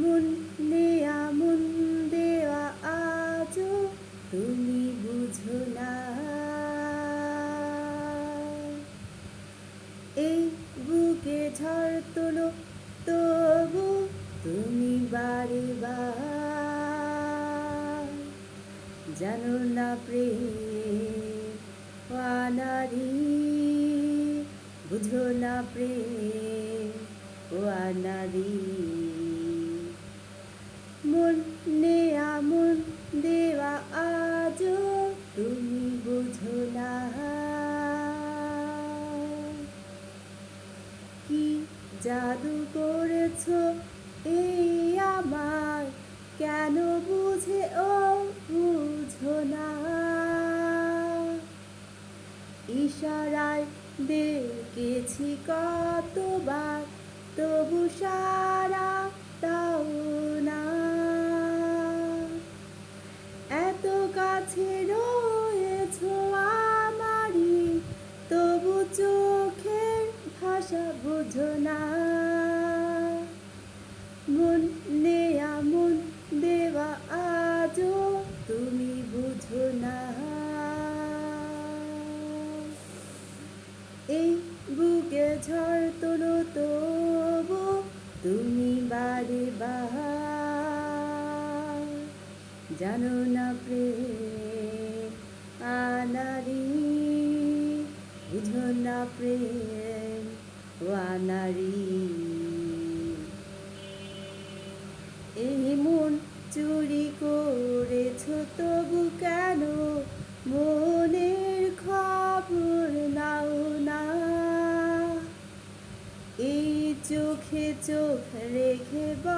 মন নেয়া, মন দেওয়া আজও তুমি বুঝো না। এই বুকে ঝড় তোলো, তবু তুমি বারে বার। জানো না প্রেম ওয়ানারি বুঝো না প্রেম ওয়ানারি কি জাদু করেছ? এই আমার কেন বুঝে ও বুঝো না? ইশারায় দেখেছি কতবার, তবু সারা তাও না। এত কাছে রয়েছ বুঝো না মন নেয়া মন দেওয়া আজও তুমি বুঝো না এই বুকে ঝড় তোলো তবু তুমি বারে বার জানো না প্রেম আনারি, বুঝো না প্রেম ওয়ানারি এই মন চুরি করেছ তবু কেন? মনের খবর নাও না। এই চোখে চোখ রেখে